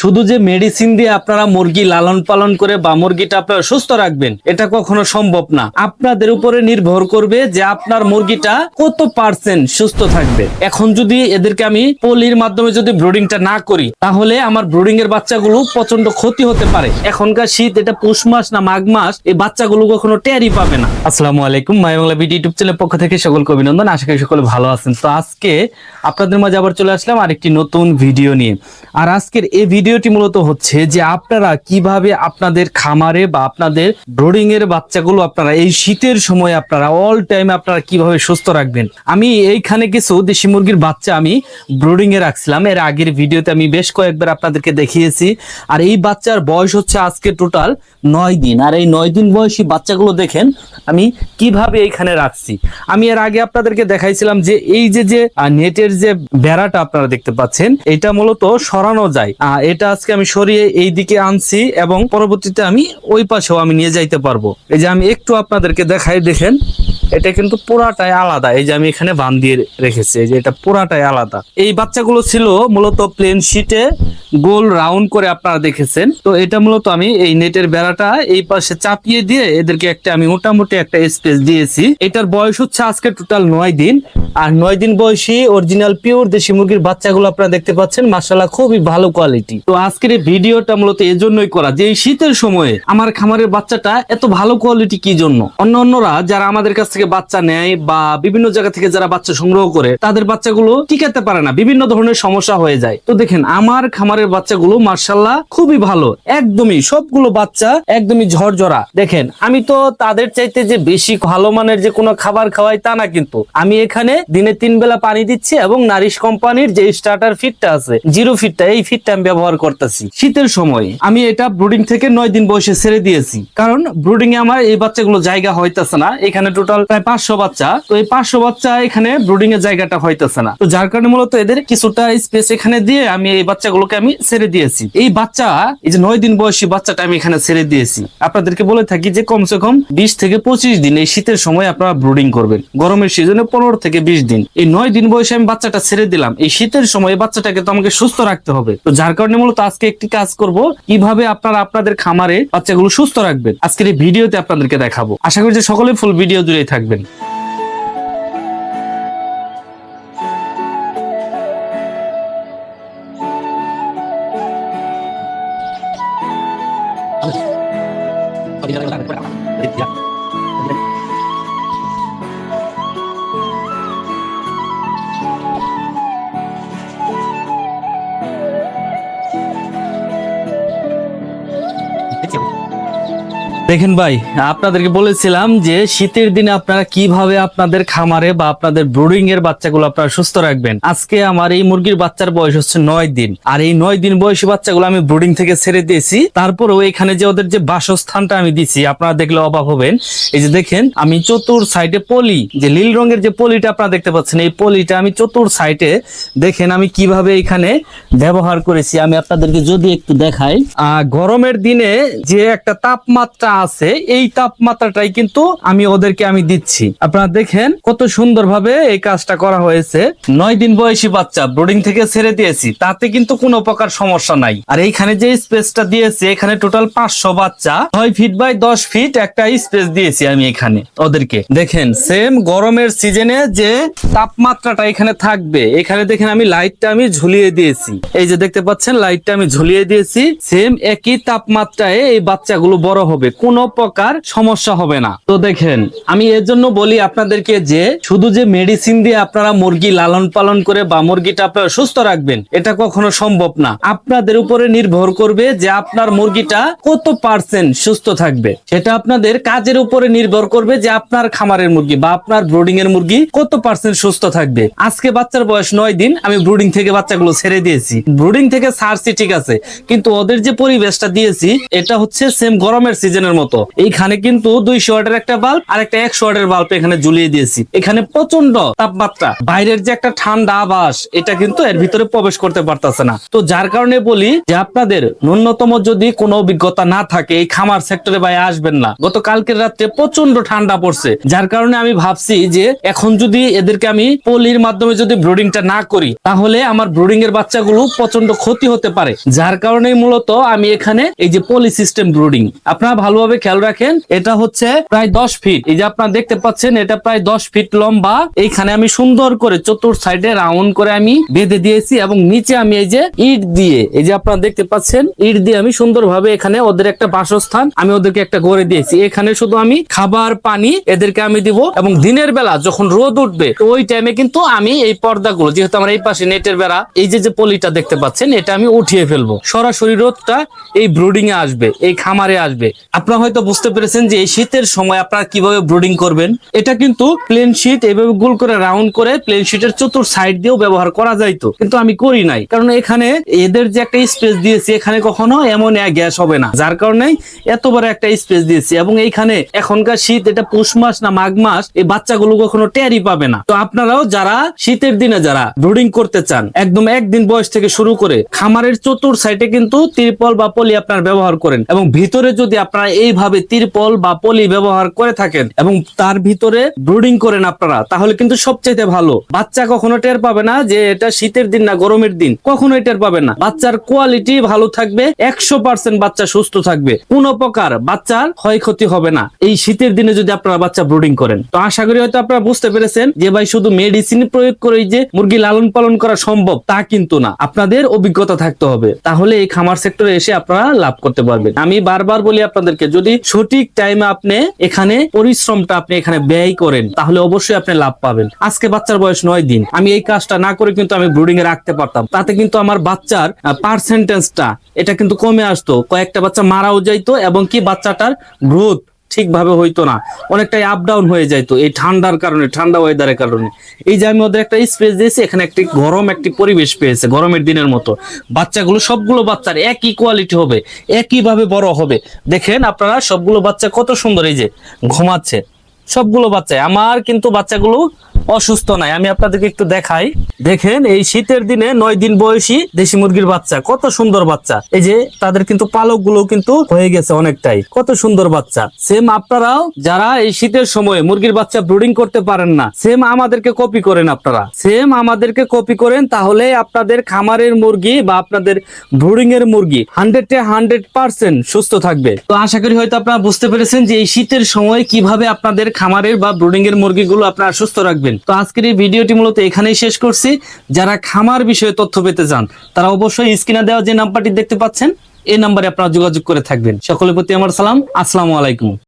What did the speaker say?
শুধু যে মেডিসিন দিয়ে আপনারা মুরগি লালন পালন করে বা মুরগিটা আপনারা সুস্থ রাখবেন, এটা কখনো সম্ভব না। আপনাদের উপরে নির্ভর করবে যে আপনার মুরগিটা কত পার্সেন্ট সুস্থ থাকবে। এখন যদি এদেরকে আমি পলির মাধ্যমে যদি ব্রুডিংটা না করি, তাহলে আমার ব্রুডিং এর বাচ্চাগুলো প্রচণ্ড ক্ষতি হতে পারে। এখনকার শীত, এটা পৌষ মাস না মাঘ মাস, এই বাচ্চাগুলো কখনো টেরই পাবে না। আসসালামু আলাইকুম, মাই বাংলা বিডি ইউটিউব চ্যানেলের পক্ষ থেকে সকলকে অভিনন্দন। আশা করি সকলে ভালো আছেন। তো আজকে আপনাদের মাঝে আবার চলে আসলাম আরেকটি নতুন ভিডিও নিয়ে। আর আজকের এই ভিডিওটি মূলত হচ্ছে যে আপনারা কীভাবে আপনাদের খামারে বা আপনাদের ব্রোডিং এর বাচ্চাগুলো আপনারা এই শীতের সময় আপনারা অল টাইম আপনারা কীভাবে সুস্থ রাখবেন। আমি এইখানে কিছু দেশি মুরগির বাচ্চা আমি ব্রোডিং এ রাখছিলাম। এর আগের ভিডিওতে আমি বেশ কয়েকবার আপনাদেরকে দেখিয়েছি। আর এই বাচ্চার বয়স হচ্ছে আজকে টোটাল নয় দিন। আর এই নয় দিন বয়সী বাচ্চাগুলো দেখেন আমি কীভাবে এইখানে রাখছি। আমি এর আগে আপনাদেরকে দেখাইছিলাম যে এই যে যে নেটের যে বেড়াটা আপনারা দেখতে পাচ্ছেন, এটা মূলত সরানো যায়। এটা আজকে আমি সরিয়ে এই দিকে আনছি এবং পরবর্তীতে আমি ওই পাশেও আমি নিয়ে যাইতে পারব। এই যে আমি একটু আপনাদেরকে দেখাই, দেখেন, এটা কিন্তু পুরাটাই আলাদা। এই যে আমি এখানে বান দিয়ে রেখেছি, এই যে এটা পুরাটাই আলাদা। এই বাচ্চাগুলো ছিল মূলত প্লেন শিটে গোল রাউন্ড করে আপনারা দেখেছেন। তো এটা মূলত আমি এই নেটের বেড়াটা এই পাশে চাপিয়ে দিয়ে এদেরকে একটা আমি মোটামুটি একটা স্পেস দিয়েছি। এটার বয়স হচ্ছে আজকে টোটাল নয় দিন। আর নয় দিন বয়সী অরিজিনাল পিওর দেশি মুরগির বাচ্চাগুলো আপনারা দেখতে পাচ্ছেন। মাসাল্লাহ খুবই ভালো কোয়ালিটি তো আজকের এই ভিডিওটা মূলত এজন্যই করা যে এই শীতের সময়ে আমার খামারের বাচ্চাটা এত ভালো কোয়ালিটি কি জন্য? অন্য অন্যরা যারা আমাদের কাছ থেকে বাচ্চা নেয় বা বিভিন্ন জায়গা থেকে যারা বাচ্চা সংগ্রহ করে, তাদের বাচ্চাগুলো টিকাতে পারে না। বিভিন্ন ধরনের সমস্যা হয়ে যায়। তো দেখেন, আমার খামারের বাচ্চাগুলো মার্শাল্লাহ খুবই ভালো। একদমই, সবগুলো বাচ্চা একদমই ঝরঝরা। দেখেন, আমি তো তাদের চাইতে যে বেশি ভালো মানের যে কোনো খাবার খাওয়াই তা না কিন্তু। আমি এখানে দিনে তিন বেলা পানি দিচ্ছি এবং নারিশ কোম্পানির যে স্টার্টার ফিটটা আছে, জিরো ফিটটা এই ফিটটা আমি ব্যবহার করতেছি। শীতের সময়, আমি এটা ব্রুডিং থেকে নয় দিন বয়সে ছেড়ে দিয়েছি। কারণ ব্রুডিং এ আমার এই বাচ্চাগুলো জায়গা হইতেছে না। এখানে টোটাল প্রায় পাঁচশো বাচ্চা। তো এই পাঁচশো বাচ্চা এখানে ব্রুডিং এর জায়গাটা হইতেছে না। তো যার কারণে মূলত এদের কিছুটা স্পেস এখানে দিয়ে আমি এই বাচ্চাগুলোকে আমি ছেড়ে দিয়েছি। এই বাচ্চা, এই যে নয় দিন বয়সী বাচ্চাটা আমি এখানে ছেড়ে দিয়েছি। আপনাদেরকে বলে থাকি যে কমসে কম বিশ থেকে পঁচিশ দিন এই শীতের সময় আপনারা ব্রুডিং করবেন। গরমের সিজনে পনেরো থেকে বিশ দিন। এই নয় দিন বয়সে আমি বাচ্চাটা ছেড়ে দিলাম। এই শীতের সময় বাচ্চাটাকে তো আমাকে সুস্থ রাখতে হবে। তো যার কারণে মূলত আজকে একটি কাজ করব, কীভাবে আপনারা আপনাদের খামারে বাচ্চাগুলো সুস্থ রাখবেন। আজকের এই ভিডিওতে আপনাদেরকে দেখাবো। আশা করি যে সকলে ফুল ভিডিও জুড়েই থাকবেন। দেখেন ভাই আপনাদেরকে বলেছিলাম যে শীতের দিনে আপনারা কীভাবে আপনাদের খামারে বা আপনাদের ব্রুডিং এর বাচ্চাগুলো আপনারা সুস্থ রাখবেন। আজকে আমার এই মুরগির বাচ্চার বয়স হচ্ছে নয় দিন। আর এই নয় দিন বয়সী বাচ্চাগুলো আমি ব্রুডিং থেকে ছেড়ে দিয়েছি। তারপরেও এখানে যে ওদের যে বাসস্থানটা আমি দিছি আপনারা দেখলে অবাক হবেন। এই যে দেখেন আমি চতুর সাইডে পলি যে নীল রঙের যে পলিটা আপনারা দেখতে পাচ্ছেন এই পলিটা আমি চতুর সাইডে দেখেন আমি কীভাবে এখানে ব্যবহার করেছি। আমি আপনাদেরকে যদি একটু দেখাই আহ, গরমের দিনে যে একটা তাপমাত্রা আছে, এই তাপমাত্রাটাই কিন্তু আমি ওদেরকে আমি দিচ্ছি। আপনারা দেখেন কত সুন্দরভাবে এই কাজটা করা হয়েছে। নয় দিন বয়সী বাচ্চা ব্রোডিং থেকে ছেড়ে দিয়েছি, তাতে কিন্তু কোনো প্রকার সমস্যা নাই। আর এইখানে যে স্পেসটা দিয়েছি, এখানে টোটাল পাঁচশো বাচ্চা, ছয় ফিট বাই দশ ফিট একটা স্পেস দিয়েছি আমি এখানে ওদেরকে। দেখেন সেম গরমের সিজনে যে তাপমাত্রাটা এখানে থাকবে, এখানে দেখেন আমি লাইটটা আমি ঝুলিয়ে দিয়েছি। এই যে দেখতে পাচ্ছেন লাইটটা আমি ঝুলিয়ে দিয়েছি সেম একই তাপমাত্রায় এই বাচ্চাগুলো বড় হবে। কোনো প্রকার সমস্যা হবে না। তো দেখেন, আমি এর জন্য বলি আপনাদেরকে যে, শুধু যে মেডিসিন দিয়ে আপনারা মুরগি লালন পালন করে বা মুরগিটা আপনারা সুস্থ রাখবেন, এটা কখনো সম্ভব না। আপনাদের উপরে নির্ভর করবে যে আপনার মুরগিটা কত পার্সেন্ট সুস্থ থাকবে। সেটা আপনাদের কাজের উপরে নির্ভর করবে যে আপনার খামারের মুরগি বা আপনার ব্রোডিং এর মুরগি কত পার্সেন্ট সুস্থ থাকবে। আজকে বাচ্চার বয়স নয় দিন, আমি ব্রুডিং থেকে বাচ্চাগুলো ছেড়ে দিয়েছি। ব্রুডিং থেকে ছাড়ছি, ঠিক আছে। কিন্তু ওদের যে পরিবেশটা দিয়েছি, এটা হচ্ছে সেম গরমের সিজনের মতো। এইখানে কিন্তু দুইশো ওয়াটের একটা বাল্ব আর একটা একশো ওয়াটের বাল্ব এখানে ঝুলিয়ে দিয়েছি। এখানে প্রচণ্ড তাপমাত্রা। বাইরের যে একটা ঠান্ডা আবাস, এটা কিন্তু এর ভিতরে প্রবেশ করতে পারতেছে না। তো যার কারণে বলি যে আপনাদের ন্যূনতম যদি কোনো অভিজ্ঞতা না থাকে, এই খামার সেক্টরে ভাই আসবেন না। গত কালকের রাত্রে প্রচণ্ড ঠান্ডা পড়ছে। যার কারণে আমি ভাবছি যে এখন যদি এদেরকে আমি পলির মাধ্যমে যদি ব্রুডিংটা না করি, তাহলে আমার ব্রুডিং এর বাচ্চাগুলো প্রচণ্ড ক্ষতি হতে পারে। যার কারণে মূলত আমি এখানে এই যে পলি সিস্টেম ব্রুডিং। আপনারা ভালোভাবে খেয়াল রাখেন, এটা হচ্ছে প্রায় দশ ফিট এই যে আপনারা দেখতে পাচ্ছেন, এটা প্রায় দশ ফিট লম্বা। এইখানে আমি সুন্দর করে চতুর সাইডে রাউন্ড করে আমি বেঁধে দিয়েছি এবং নিচে আমি এই যে ইট দিয়ে, এই যে আপনারা দেখতে পাচ্ছেন, ইট দিয়ে আমি সুন্দরভাবে এখানে ওদের একটা বাসস্থান আমি ওদেরকে একটা গড়ে দিয়েছি। এখানে শুধু আমি খাবার, পানি এদেরকে আমি দিব এবং দিনের বেলা যখন রোদ উঠবে ওই টাইমে কিন্তু আমি এই পর্দাগুলো, যেহেতু আমার এই পাশে নেটের বেড়া, এই যে যে পলিটা দেখতে পাচ্ছেন, এটা আমি উঠিয়ে ফেলব। সরাসরি রোদটা এই ব্রুডিং এ আসবে, এই খামারে আসবে। আপনারা হয়তো বুঝতে পেরেছেন যে এই শীতের সময় আপনারা কীভাবে ব্রুডিং করবেন। এটা কিন্তু প্লেন শীট এভাবে গোল করে রাউন্ড করে প্লেন শীটের চতুর সাইড দিয়েও ব্যবহার করা যাইতো। কিন্তু আমি করি নাই। কারণ এখানে এদের যে একটা স্পেস দিয়েছি, এখানে কখনো এমন গ্যাস হবে না। যার কারণে এত বড় একটা স্পেস দিয়েছি। এবং এইখানে এখনকার শীত, এটা পৌষ মাস না মাঘ মাস, এই বাচ্চাগুলো কখনো টেরই পাবে না। তো আপনারাও যারা শীতের দিনে যারা ব্রুডিং করতে চান, একদম একদিন বয়স থেকে শুরু করে খামারের চতুর সাইডে কিন্তু তিরপল বা পলি আপনার ব্যবহার করেন। এবং ভিতরে যদি আপনারা এইভাবে তিরপল বা পলি ব্যবহার করে থাকেন এবং তার ভিতরে ব্রুডিং করেন আপনারা, তাহলে কিন্তু সবচাইতে ভালো। বাচ্চা কখনো টের পাবে না যে এটা শীতের দিন না গরমের দিন, কখনোই টের পাবে না। বাচ্চার কোয়ালিটি ভালো থাকবে, একশো পার্সেন্ট বাচ্চা সুস্থ থাকবে। কোনো প্রকার বাচ্চার ক্ষয়ক্ষতি হবে না। এই শীতের দিনে যদি আপনারা বাচ্চা ব্রুডিং করেন। তো আশা করি হয়তো আপনারা বুঝতে পেরেছেন যে ভাই, শুধু মেডিসিন প্রয়োগ করেই যে মুরগি লালন পালন করা সম্ভব, তা কিন্তু না। আপনাদের অভিজ্ঞতা থাকতে হবে। তাহলে এই খামার সেক্টরে এসে আপনারা লাভ করতে পারবেন। আমি বারবার বলি আপনাদেরকে যদি সঠিক টাইমে আপনি এখানে পরিশ্রমটা আপনি এখানে ব্যয় করেন, তাহলে অবশ্যই আপনি লাভ পাবেন। আজকে বাচ্চার বয়স নয় দিন। আমি এই কাজটা না করে কিন্তু আমি ব্রুডিং এ রাখতে পারতাম। তাতে কিন্তু আমার বাচ্চার পার্সেন্টেজটা এটা কিন্তু কমে আসতো। কয়েকটা বাচ্চা মারাও যাইতো এবং কি বাচ্চাটার গ্রোথ ঠিকভাবে হইতো না। অনেকটাই আপ ডাউন হয়ে যাইতো এই ঠান্ডার কারণে, ঠান্ডা ওয়েদারের কারণে। এই যে আমি ওদের একটা স্পেস দিয়েছি, এখানে একটি গরম একটি পরিবেশ পেয়েছে গরমের দিনের মতো। বাচ্চাগুলো, সবগুলো বাচ্চার একই কোয়ালিটি হবে, একইভাবে বড় হবে। দেখেন আপনারা, সবগুলো বাচ্চা কত সুন্দর এই যে ঘুমাচ্ছে। সবগুলো বাচ্চা আমার কিন্তু বাচ্চাগুলো অসুস্থ নাই। আমি আপনাদেরকে একটু দেখাই। দেখেন, এই শীতের দিনে নয় দিন বয়সী দেশি মুরগির বাচ্চা। কত সুন্দর বাচ্চা। এই যে তাদের কিন্তু পালকগুলো কিন্তু হয়ে গেছে অনেকটাই। কত সুন্দর বাচ্চা। সেম আপনারাও যারা এই শীতের সময় মুরগির বাচ্চা ব্রুডিং করতে পারেন না সেম আমাদেরকে কপি করেন আপনারা। সেম আমাদেরকে কপি করেন, তাহলে আপনাদের খামারের মুরগি বা আপনাদের ব্রুডিং এর মুরগি হান্ড্রেড টে হান্ড্রেড পার্সেন্ট সুস্থ থাকবে। তো আশা করি হয়তো আপনারা বুঝতে পেরেছেন যে এই শীতের সময় কীভাবে আপনাদের খামারের বা ব্রুডিং এর মুরগিগুলো আপনারা সুস্থ রাখবেন। তো আজকের এই ভিডিওটি মূলত এখানেই শেষ করছি। যারা খামার বিষয়ে তথ্য পেতে চান, তারা অবশ্যই স্ক্রিনে দেওয়া যে নাম্বারটি দেখতে পাচ্ছেন, এই নাম্বারে আপনারা যোগাযোগ করে থাকবেন। সকলের প্রতি আমার সালাম, আসসালামু আলাইকুম।